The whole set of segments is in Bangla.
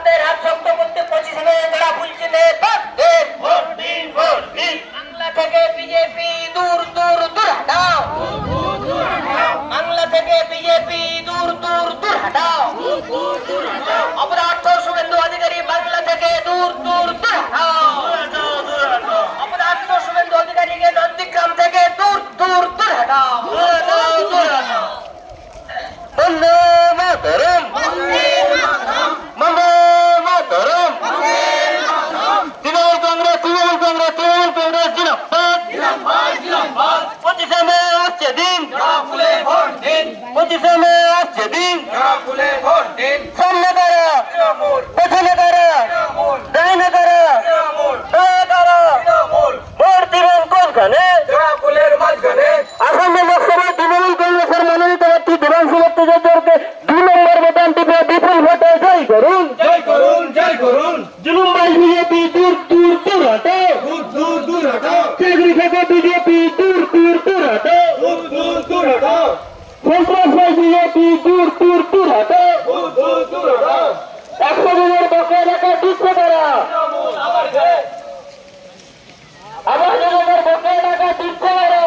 হাতের হাত শক্ত করতে পজিশনে যারা ভুলছে নে বাদ ভোট দিন ভোট দিন। বাংলা থেকে বিজেপি দূর দূর দূর হটাও। বাংলা থেকে বিজেপি দূর দূর দূর হটাও। অপরাধ শুভেন্দু অধিকারী বাংলা থেকে দূর দূর দূর হটাও হটাও দূর হটাও অপরাধ শুভেন্দু অধিকারীকে নন্দীগ্রাম থেকে দূর দূর দূর হটাও হটাও দূর হটাও বন্দে মাতরম বন্দে মাতরম তৃণমূল কংগ্রেস তৃণমূল কংগ্রেস তৃণমূল কংগ্রেস জিন্দাবাদ জিন্দাবাদ জিন্দাবাদ পঁচিশে মে আসছে দিন জবা ফুলে ভোট দিন পঁচিশে মে আসছে দিন। সামনে কারা পেছনে কারা ডাইনে কারা তৃণমূল কারা ভোট দিবেন কোনখানে? জবা ফুলের মাঝখানে আসামে লোকসভায় তৃণমূল কংগ্রেসের মনোনীত প্রার্থী দেবাংশু ভট্টাচার্যকে দুই নম্বর বোতাম টিপে বিপুল ভোটে জয় করুন। জয় করুন জয় করুন। জুলুমবাজ বিজেপি দূর দূর দূর হটে। দূর দূর দূর হটাও চাকরি থেকে বিজেপি দূর দূর দূর হটে। দূর দূর দূর হটাও সন্ত্রাসবাদ বিজেপি দূর দূর দূর হটে। দূর দূর দূর হটাও একশো দিনের বকেয়া টাকা দিচ্ছে তারা তৃণমূল আবার কে আবার দিনের বকেয়া টাকা দিচ্ছে তারা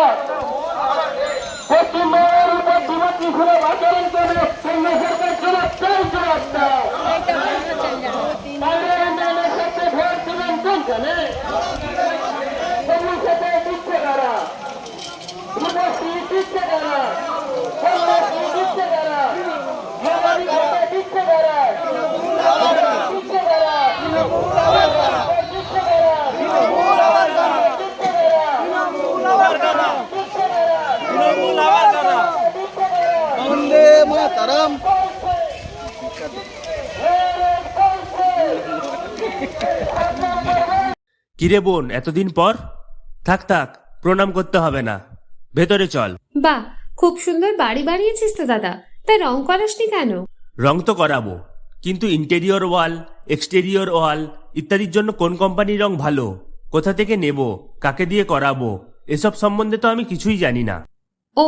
পশ্চিমবঙ্গের উপর বিমতি সুলভ আচরণ করে কেন্দ্র সরকার জবাব চাই জবাব দাও। সাথে ভোট দিবেন কোনখানে কংগ্রেসেতে মাতারাম কিরে বোন এতদিন পর? থাক থাক প্রণাম করতে হবে না। ভেতরে চল। বাহ খুব সুন্দর বাড়ি বানিয়েছিস তো দাদা। তা রং করাসনি কেন? রং তো করাবো কিন্তু ইন্টেরিয়র ওয়াল এক্সটেরিয়র ওয়াল ইত্যাদির জন্য কোন কোম্পানির রং ভালো? কোথা থেকে নেব? কাকে দিয়ে করাবো? এসব সম্বন্ধে তো আমি কিছুই জানি না। ও